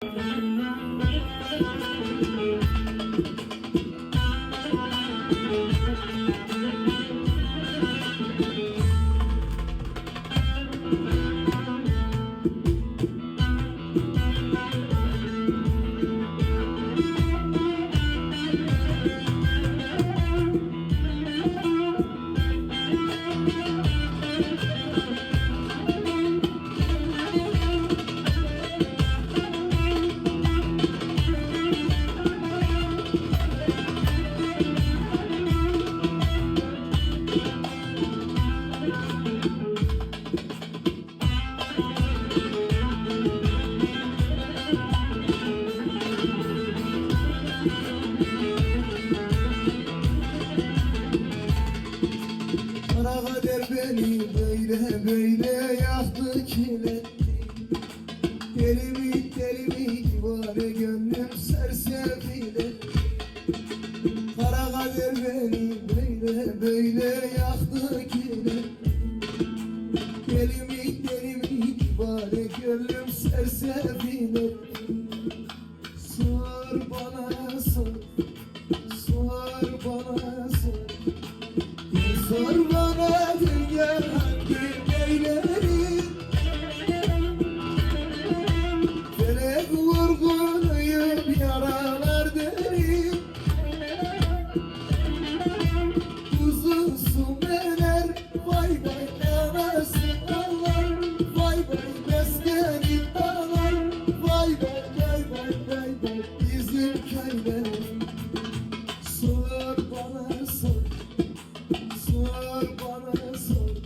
Kara böyle yaktı kiletti Deli mi deli mi divane gönlüm sersefile Kara kader beni böyle böyle yaktı kiletti Deli mi deli mi divane gönlüm sersefile yaralar derim Uzun su mener vay vay anasın ağlar. Vay vay meskenin ağlar. Vay vay vay vay bizim köyler Sor bana sor. Sor bana sor.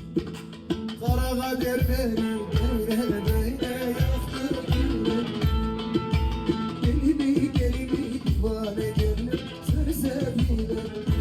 Kara kader thank you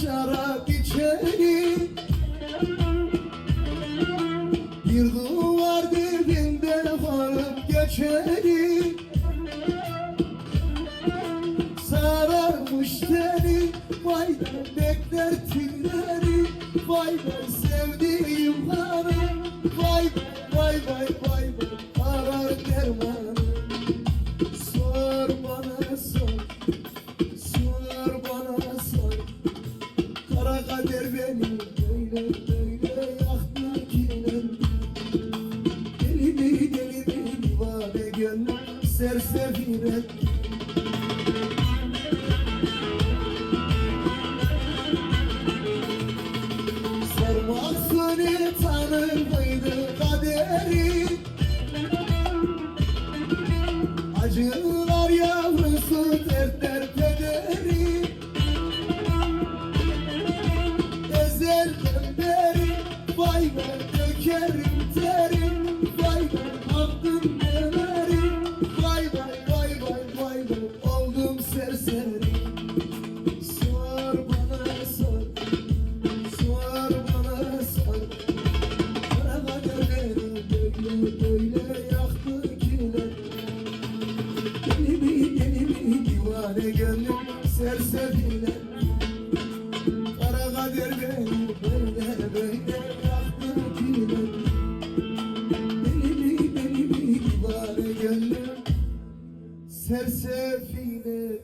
şarap içelim Bir duvar dibinde varıp geçelim Sararmış teni Vay be bekler tülleri Vay vay sevdiğim 몇 Sardı gönlüm serserine Kara kader beni böyle böyle yaktın kine Beni bir beni bir kibar gönlüm sersefine